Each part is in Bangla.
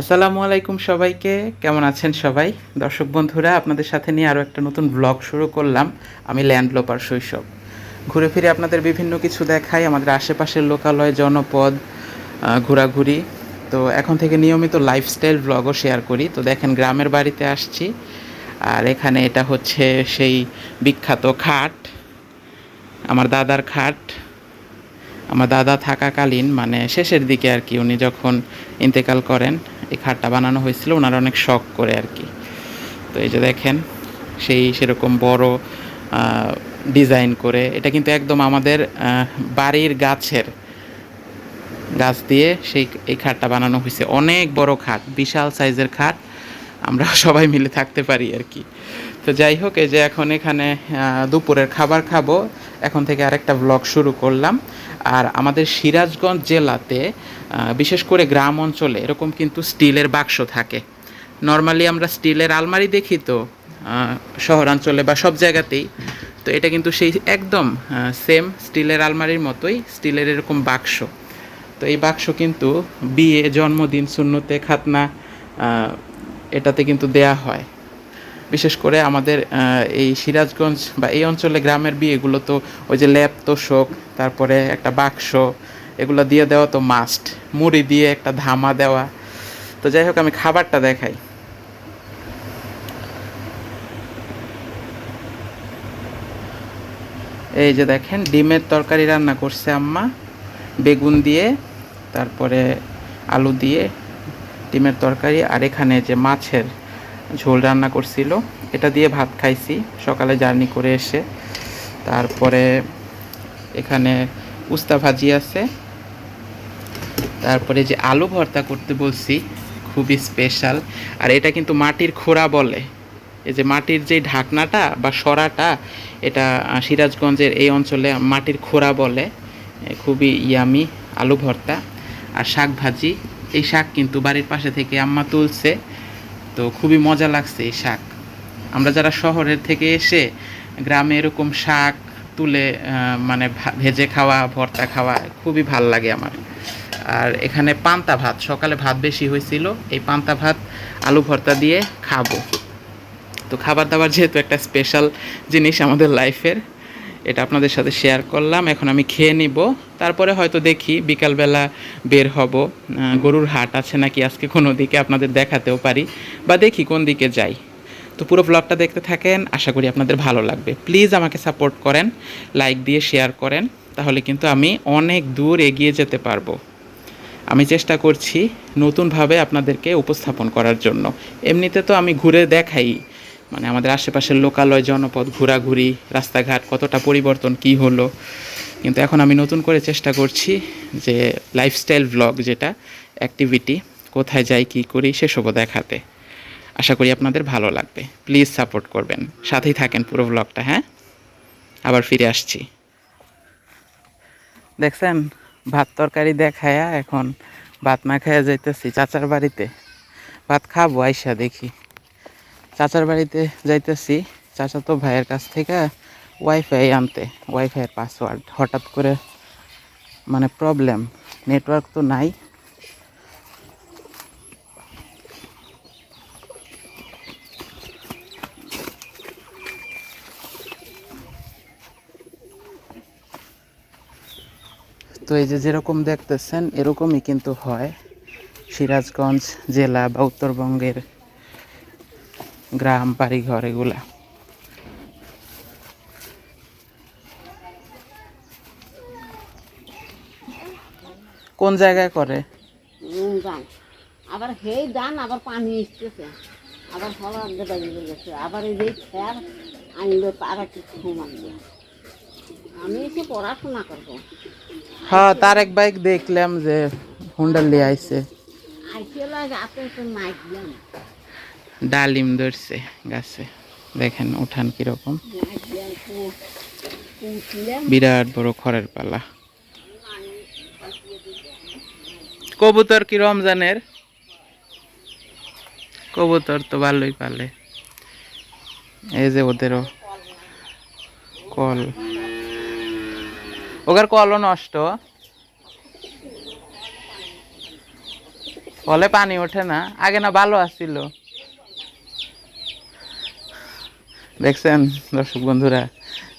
আসসালামু আলাইকুম সবাইকে। কেমন আছেন সবাই? দর্শক বন্ধুরা, আপনাদের সাথে নিয়ে আরও একটা নতুন ব্লগ শুরু করলাম। আমি ল্যান্ডলোপার শৈশব। ঘুরে ফিরে আপনাদের বিভিন্ন কিছু দেখাই, আমাদের আশেপাশের লোকালয়, জনপদ ঘোরাঘুরি। তো এখন থেকে নিয়মিত লাইফস্টাইল ব্লগও শেয়ার করি। তো দেখেন, গ্রামের বাড়িতে আসছি। আর এখানে এটা হচ্ছে সেই বিখ্যাত খাট। আমার দাদার খাট। আমার দাদা থাকাকালীন মানে শেষের দিকে আর কি উনি যখন ইন্তেকাল করেন এই খাটটা বানানো হয়েছিল, ওনার অনেক শখ করে আর কি। তো এই যে দেখেন, সেই সেরকম বড় ডিজাইন করে, এটা কিন্তু একদম আমাদের বাড়ির গাছের গাছ দিয়ে সেই এই খাটটা বানানো হয়েছে। অনেক বড় খাট, বিশাল সাইজের খাট, আমরা সবাই মিলে থাকতে পারি আর কি। তো যাই হোক, এই যে এখন এখানে দুপুরের খাবার খাব। এখন থেকে আরেকটা ব্লগ শুরু করলাম। আর আমাদের সিরাজগঞ্জ জেলাতে বিশেষ করে গ্রাম অঞ্চলে এরকম কিন্তু স্টিলের বাক্স থাকে। নর্মালি আমরা স্টিলের আলমারি দেখি তো শহরাঞ্চলে বা সব জায়গাতেই। তো এটা কিন্তু সেই একদম সেম স্টিলের আলমারির মতোই স্টিলের এরকম বাক্স। তো এই বাক্স কিন্তু বিয়ে, জন্মদিন শূন্যতে খাতনা এটাতে কিন্তু দেয়া হয়। বিশেষ করে আমাদের এই সিরাজগঞ্জ বা এই অঞ্চলে গ্রামের বিয়েগুলো তো ওই যে ল্যাপ তোষক, তারপরে একটা বাক্স এগুলো দিয়ে দেওয়া তো মাস্ট মুড়ি দিয়ে একটা ধামা দেওয়া। তো যাই হোক, আমি খাবারটা দেখাই। এই যে দেখেন, ডিমের তরকারি রান্না করছে আম্মা। বেগুন দিয়ে, তারপরে আলু দিয়ে ডিমের তরকারি, আর এখানে যে মাছের ঝোল রান্না করছিল, এটা দিয়ে ভাত খাইছি, সকালে জার্নি করে এসে। তারপরে এখানে উস্তা ভাজি আছে। তারপরে যে আলু ভর্তা করতে বলছি, খুবই স্পেশাল আর এটা কিন্তু মাটির খোড়া বলে। এই যে মাটির যে ঢাকনাটা বা সরাটা, এটা সিরাজগঞ্জের এই অঞ্চলে মাটির খোড়া বলে। খুবই ইয়ামি আলু ভর্তা। আর শাক ভাজি, এই শাক কিন্তু বাড়ির পাশে থেকে আম্মা তুলছে। তো খুবই মজা লাগছে এই শাক। আমরা যারা শহরের থেকে এসে গ্রামে এরকম শাক তুলে মানে ভেজে খাওয়া, ভর্তা খাওয়া খুবই ভালো লাগে আমার। আর এখানে পান্তা ভাত, সকালে ভাত বেশি হয়েছিল, এই পান্তা ভাত, আলু ভর্তা দিয়ে খাব। তো খাবার দাবার যেহেতু একটা স্পেশাল জিনিস আমাদের লাইফের এটা আপনাদের সাথে শেয়ার করলাম, এখন আমি খেয়ে নিব। তারপরে হয়তো দেখি, বিকালবেলা বের হব। গরুর হাট আছে নাকি আজকে কোনো দিকে আপনাদের দেখাতেও পারি, বা দেখি কোন দিকে যাই। তো পুরো ব্লগটা দেখতে থাকেন। আশা করি আপনাদের ভালো লাগবে। প্লিজ আমাকে সাপোর্ট করেন লাইক দিয়ে শেয়ার করেন, তাহলে কিন্তু আমি অনেক দূর এগিয়ে যেতে পারব। আমি চেষ্টা করছি নতুনভাবে আপনাদেরকে উপস্থাপন করার জন্য। এমনিতে তো আমি ঘুরে দেখাই মানে আমাদের আশেপাশের লোকালয়, জনপদ, ঘোরাঘুরি, রাস্তাঘাট, কতটা পরিবর্তন, কি হলো। কিন্তু এখন আমি নতুন করে চেষ্টা করছি যে লাইফস্টাইল ব্লগ যেটা অ্যাক্টিভিটি কোথায় যাই, কী করি, সেসবও দেখাতে। আশা করি আপনাদের ভালো লাগবে। প্লিজ সাপোর্ট করবেন। সাথেই থাকেন পুরো ব্লগটা হ্যাঁ? আবার ফিরে আসছি। দেখছেন? ভাত তরকারি দেখায়া এখন ভাত না খাইয়া যাইতেছি চাচার বাড়িতে। ভাত খাব, আইসা দেখি। চাচার বাড়িতে যাইতেছি। চাচা তো ভাইয়ের কাছ থেকে ওয়াইফাই আনতে। ওয়াইফাইয়ের পাসওয়ার্ড হঠাৎ করে মানে প্রবলেম নেটওয়ার্ক তো নাই। তো এই যে যেরকম দেখতেছেন, এরকমই কিন্তু হয়। সিরাজগঞ্জ জেলা বা উত্তরবঙ্গের গ্রাম, বাড়িঘর এগুলা। কোন জায়গায় করে? দান আবার সেই দান আবার পানি আসতেছে আবার ফলা বেড়ে গেছে আবার এই যে খেয়ার আনলো তারা কিছু সমান দিয়ে আমি এসে পড়াশোনা করব। হ্যাঁ তার এক বাইক দেখলাম যে হুন্ডার লিয়ে আইছে। ডালিম ধরছে গাছে। দেখেন উঠান কীরকম। বিরাট বড় খড়ের পালা। কবুতর কি রমজানের? কবুতর তো ভালোই পালে। এই যে ওদেরও কল। ওগার কলও নষ্ট। কলে পানি ওঠে না। আগে না ভালো আসছিল দেখছেন, দর্শক বন্ধুরা,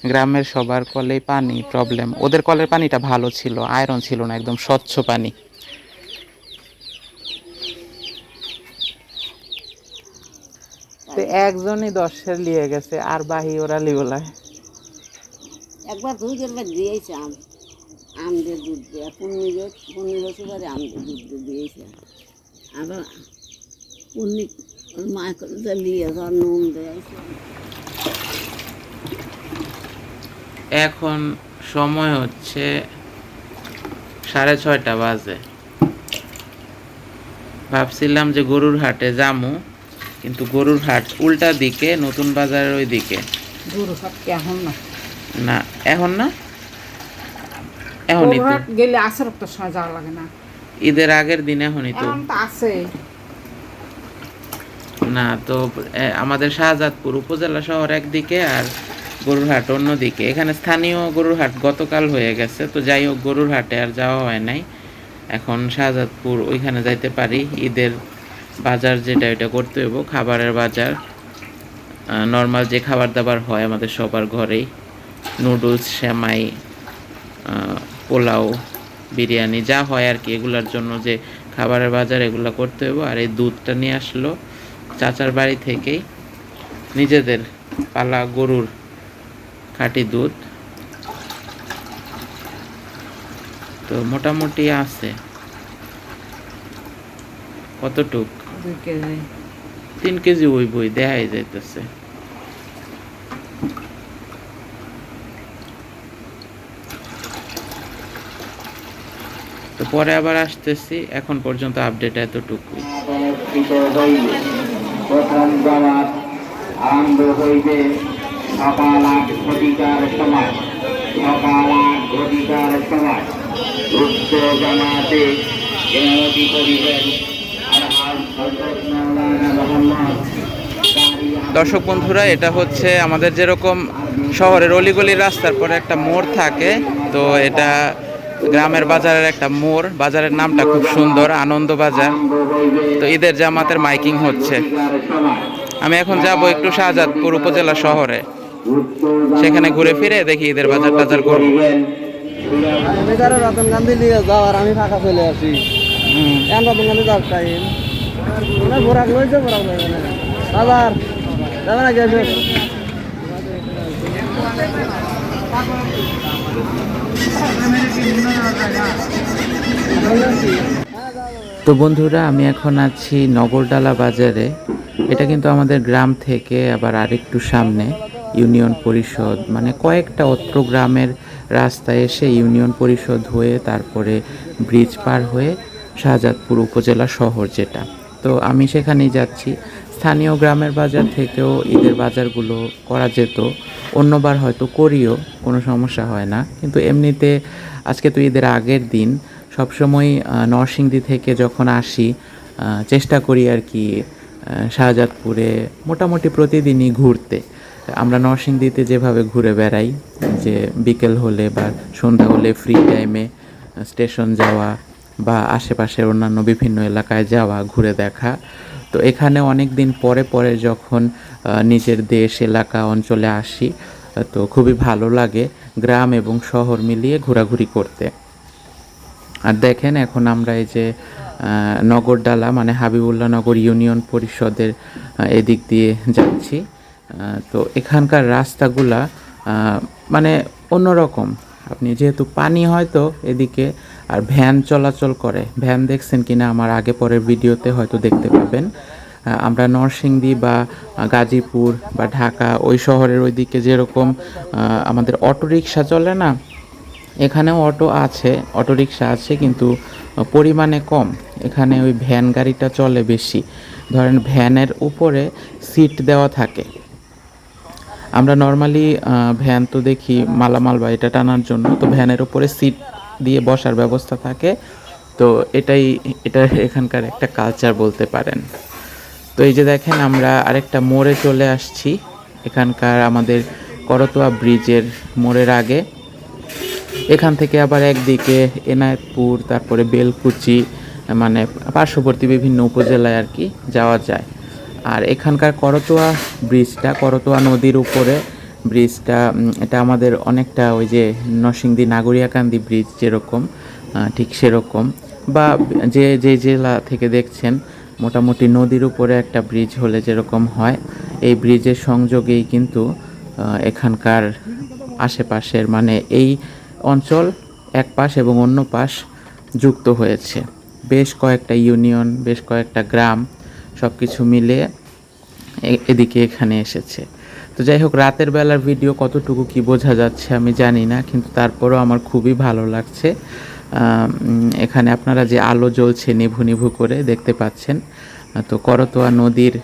গ্রামের সবার কলেই পানি প্রবলেম ওদের কলের পানিটা ভালো ছিল আয়রন ছিল না, একদম স্বচ্ছ পানি। একজনই দশের লিয়ে গেছে, আর বাহি ওরা লিওলায় একবার দুই চারবার দিয়েছে আম। আম দিয়ে দুধ দিয়ে পূর্ণি পূর্ণি বছর পরে আম দিয়ে দুধ দিয়ে দিয়েছে। আবার পূর্ণি ওর মা করে নিয়ে ধর নুন দিয়েছে। এখন সময় হচ্ছে সাড়ে ছয়টা বাজে। ভাবছিলাম যে গরুর হাটে যামু কিন্তু গরুর হাট উল্টা দিকে নতুন বাজারের ওই দিকে গরু হাট কেমন? না না এখন না? তো। হাট গেলে আসর একটা সময় যাওয়া লাগে না। ঈদের আগের দিন এখনই তো। আছে। না তো আমাদের শাহজাদপুর উপজেলা শহর একদিকে আর গরুর হাট অন্যদিকে। এখানে স্থানীয় গতকাল হয়ে গেছে তো যাই হোক গরুর হাটে আর যাওয়া হয় নাই। এখন শাহজাদপুর ওইখানে যাইতে পারি ঈদের বাজার যেটা এটা করতে হইব খাবারের বাজার। নর্মাল যে খাবার দাবার হয় আমাদের সবার ঘরেই। নুডলস আহ, পোলাও বিরিয়ানি যা হয় আর কি এগুলোর জন্য যে খাবারের বাজার এগুলো করতে হইব। আর এই দুধটা নিয়ে আসলো চাচার বাড়ি থেকেই। নিজেদের পালা গরুর খাঁটি দুধ। তো মোটামুটি আছে। কতটুক? তিন কেজি ওই বই দেখাই যাইতেছে। পরে আবার আসতেছি, এখন পর্যন্ত আপডেট কারি দর্শক বন্ধুরা, এটা হচ্ছে আমাদের যেরকম শহরের অলিগলির রাস্তার পরে একটা মোড় থাকে, তো এটা গ্রামের বাজারের একটা মোড়। বাজারের নামটা খুব সুন্দর, আনন্দ বাজার। তো ঈদের জামাতের মাইকিং হচ্ছে। আমি এখন যাব একটু শাহজাদপুর উপজেলা শহরে। সেখানে ঘুরে ফিরে দেখি ঈদের বাজার টাজার করব গান্ধী আমি ফাঁকা চলে তো বন্ধুরা, আমি এখন আছি নগরডালা বাজারে। এটা কিন্তু আমাদের গ্রাম থেকে আবার আরেকটু সামনে ইউনিয়ন পরিষদ। মানে কয়েকটা অত্র গ্রামের রাস্তায় এসে ইউনিয়ন পরিষদ হয়ে তারপরে ব্রিজ পার হয়ে শাহজাদপুর উপজেলা শহর যেটা। তো আমি সেখানেই যাচ্ছি। স্থানীয় গ্রামের বাজার থেকেও ঈদের বাজারগুলো করা যেত। অন্যবার হয়তো করিও, কোনো সমস্যা হয় না। কিন্তু এমনিতে আজকে তো ঈদের আগের দিন। সবসময় নরসিংদী থেকে যখন আসি চেষ্টা করি আর কি শাহজাদপুরে মোটামুটি প্রতিদিনই ঘুরতে। আমরা নরসিংদীতে যেভাবে ঘুরে বেড়াই, যে বিকেল হলে বা সন্ধ্যা হলে ফ্রি টাইমে স্টেশন যাওয়া বা আশেপাশের অন্যান্য বিভিন্ন এলাকায় যাওয়া, ঘুরে দেখা। তো এখানে অনেক দিন পরে পরে যখন নিজের দেশ, এলাকা, অঞ্চলে আসি তো খুবই ভালো লাগে গ্রাম এবং শহর মিলিয়ে ঘোরাঘুরি করতে। আর দেখেন এখন আমরা এই যে নগরডালা মানে হাবিবুল্লাহ নগর ইউনিয়ন পরিষদের এদিক দিয়ে যাচ্ছি। তো এখানকার রাস্তাগুলা মানে অন্যরকম। আপনি যেহেতু পানি হয়তো এদিকে আর ভ্যান চলাচল করে। ভ্যান দেখছেন কিনা আমার আগে পরের ভিডিওতে হয়তো দেখতে পাবেন। আমরা নরসিংদী বা গাজীপুর বা ঢাকা ওই শহরের ওইদিকে যেরকম আমাদের অটোরিকশা চলে না, এখানেও অটো আছে, অটোরিকশা আছে কিন্তু পরিমাণে কম। এখানে ওই ভ্যান গাড়িটা চলে বেশি। ধরেন ভ্যানের উপরে সিট দেওয়া থাকে। আমরা নর্মালি ভ্যান তো দেখি মালামাল বা এটা টানার জন্য, তো ভ্যানের উপরে সিট দিয়ে বসার ব্যবস্থা থাকে। তো এটাই, এটা এখানকার একটা কালচার বলতে পারেন। তো এই যে দেখেন আমরা আরেকটা মোড়ে চলে আসছি। এখানকার আমাদের করতোয়া ব্রিজের মোড়ের আগে। এখান থেকে আবার একদিকে এনায়েতপুর, তারপরে বেলকুচি মানে পার্শ্ববর্তী বিভিন্ন উপজেলায় আর কি যাওয়া যায়। আর এখানকার করতোয়া ব্রিজটা, করতোয়া নদীর উপরে ব্রিজটা এটা আমাদের অনেকটা ওই যে নরসিংদী নাগরিয়াকান্দি ব্রিজ যেরকম ঠিক সেরকম। বা যে যে জেলা থেকে দেখছেন, মোটামুটি নদীর উপরে একটা ব্রিজ হলে যেরকম হয়, এই ব্রিজের সংযোগেই কিন্তু এখানকার আশেপাশের মানে এই অঞ্চল এক পাশ এবং অন্য পাশ যুক্ত হয়েছে। বেশ কয়েকটা ইউনিয়ন, বেশ কয়েকটা গ্রাম সব কিছু মিলে এদিকে এখানে এসেছে। তো যাই হোক, রাতের বেলার ভিডিও কতটুকু কি বোঝা যাচ্ছে আমি জানি না, কিন্তু তারপরেও আমার খুবই ভালো লাগছে। এখানে আপনারা যে আলো জ্বলছে নিভু নিভু করে দেখতে পাচ্ছেন। তো করতোয়া নদীর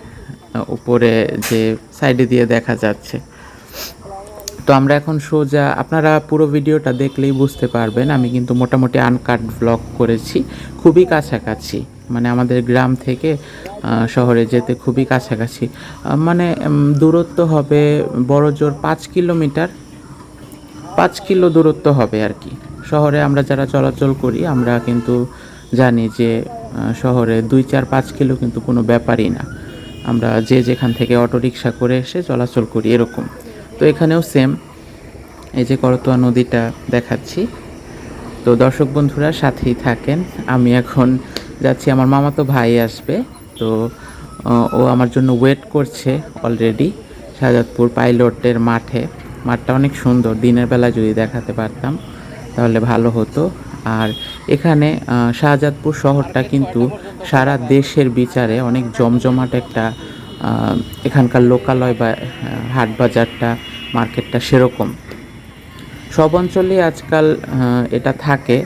উপরে যে সাইডে দিয়ে দেখা যাচ্ছে। তো আমরা এখন সোজা, আপনারা পুরো ভিডিওটা দেখলেই বুঝতে পারবেন, আমি কিন্তু মোটামুটি আনকাট ব্লগ করেছি, খুবই কাছাকাছি। মানে আমাদের গ্রাম থেকে শহরে যেতে খুবই কাছাকাছি। মানে দূরত্ব হবে বড় জোর পাঁচ কিলোমিটার। পাঁচ কিলো দূরত্ব হবে আর কি। শহরে আমরা যারা চলাচল করি, আমরা কিন্তু জানি যে শহরে দুই চার পাঁচ কিলো কিন্তু কোনো ব্যাপারই না। আমরা যে যেখান থেকে অটো রিক্সা করে এসে চলাচল করি এরকম। তো এখানেও সেম এই যে করতোয়া নদীটা দেখাচ্ছি। তো দর্শক বন্ধুরা সাথেই থাকেন। আমি এখন যাচ্ছি, আমার মামাতো ভাই আসবে, তো ও আমার জন্য ওয়েট করছে অলরেডি শাহজাদপুর পাইলটের মাঠে। মাঠটা অনেক সুন্দর, দিনের বেলা যদি দেখাতে পারতাম, তাহলে ভালো হতো। আর এখানে শাহজাদপুর শহরটা কিন্তু সারা দেশের বিচারে অনেক জমজমাট একটা এখানকার লোকালয় বা হাট বাজারটা, মার্কেটটা সেরকম। সব অঞ্চলেই আজকাল এটা থাকে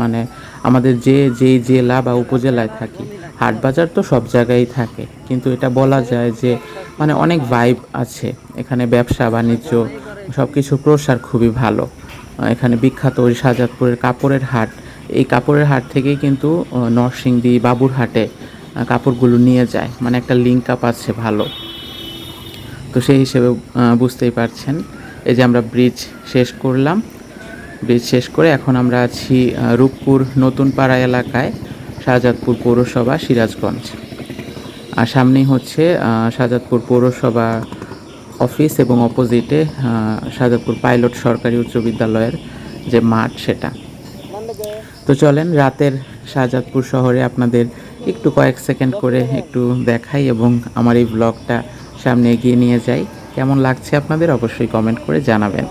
মানে আমাদের যে যেই জেলা বা উপজেলায় থাকি হাট বাজার তো সব জায়গায় থাকে। কিন্তু এটা বলা যায় যে মানে অনেক ভাইব আছে। এখানে ব্যবসা, বাণিজ্য সব কিছু প্রসার খুবই ভালো। এখানে বিখ্যাত ওই শাহজাদপুরের কাপড়ের হাট। এই কাপড়ের হাট থেকেই কিন্তু নরসিংদী বাবুরহাটে কাপড়গুলো নিয়ে যায়। মানে একটা লিঙ্ক আপ আছে ভালো। তো সেই হিসেবে বুঝতেই পারছেন। এই যে আমরা ব্রিজ শেষ করলাম। ব্রিজ শেষ করে এখন আমরা আছি রূপপুর নতুন পাড়া এলাকায়, শাহজাদপুর পৌরসভা, সিরাজগঞ্জ। আর সামনেই হচ্ছে শাহজাদপুর পৌরসভা অফিস এবং অপোজিটে শাহজাদপুর পাইলট সরকারি উচ্চ বিদ্যালয়ের যে মাঠ সেটা। তো চলেন, রাতের শাহজাদপুর শহরে আপনাদের একটু কয়েক সেকেন্ড করে একটু দেখাই এবং আমার এই ব্লগটা সামনে এগিয়ে নিয়ে যাই। কেমন লাগছে আপনাদের অবশ্যই কমেন্ট করে জানাবেন।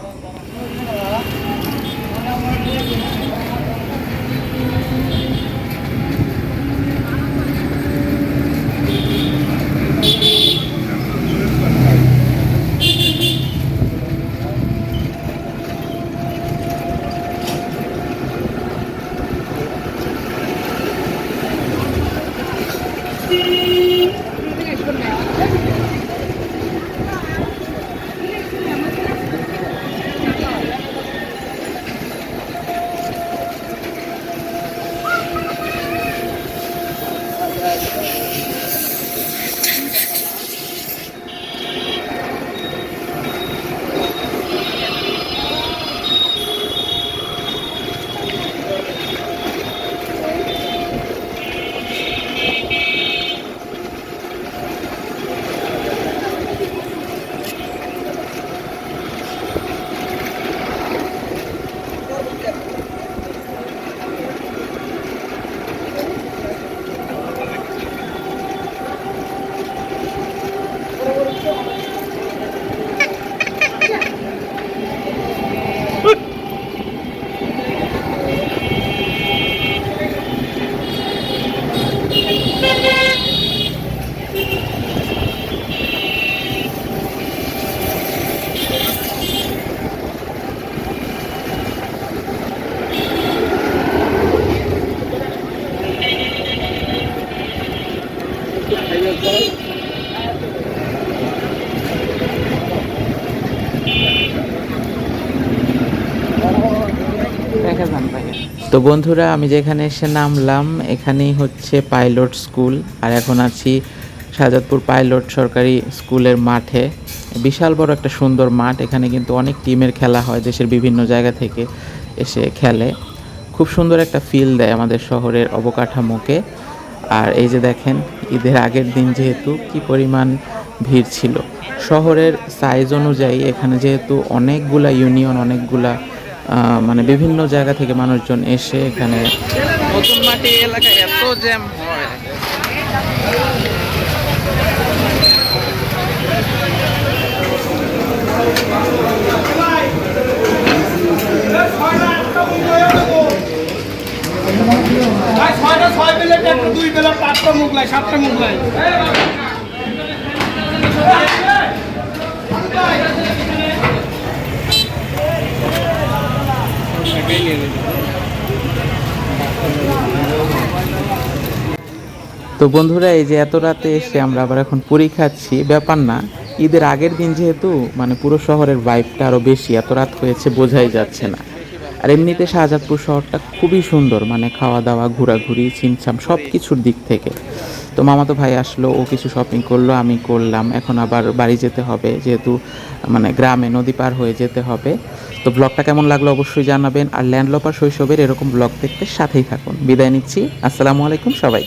তো বন্ধুরা, আমি যেখানে এসে নামলাম, এখানেই হচ্ছে পাইলট স্কুল। আর এখন আছি শাহজাদপুর পাইলট সরকারি স্কুলের মাঠে। বিশাল বড় একটা সুন্দর মাঠ, এখানে কিন্তু অনেক টিমের খেলা হয়, দেশের বিভিন্ন জায়গা থেকে এসে খেলে। খুব সুন্দর একটা ফিল দেয় আমাদের শহরের অবকাঠামোকে। আর এই যে দেখেন, ঈদের আগের দিন যেহেতু কি পরিমাণ ভিড় ছিল। শহরের সাইজ অনুযায়ী এখানে যেহেতু অনেকগুলা ইউনিয়ন অনেকগুলা মানে বিভিন্ন জায়গা থেকে মানুষজন এসে এখানে নতুন মাটি এলাকায় এত জ্যাম হয়। ছয়টা ছয় প্লেট একটা দুই প্লেট পাঁচটা মুগলাই সাতটা মুগলাই। তো বন্ধুরা, এই যে এত রাতে এসে আমরা আবার এখন পুরি খাচ্ছি। ব্যাপার না, ঈদের আগের দিন যেহেতু মানে পুরো শহরের ভাইবটা আরও বেশি, এত রাত হয়েছে বোঝাই যাচ্ছে না। আর এমনিতে শাহজাদপুর শহরটা খুবই সুন্দর মানে খাওয়া দাওয়া ঘোরাঘুরি, ছিমছাম সব কিছুর দিক থেকে। তো মামাতো ভাই আসলো, ও কিছু শপিং করল, আমি করলাম। এখন আবার বাড়ি যেতে হবে, যেহেতু মানে গ্রামে নদী পার হয়ে যেতে হবে। তো ব্লগটা কেমন লাগল অবশ্যই জানাবেন, আর ল্যান্ডলপার শৈশবের এরকম ব্লগ দেখতে সাথেই থাকুন। বিদায় নিচ্ছি, আসসালামু আলাইকুম সবাই।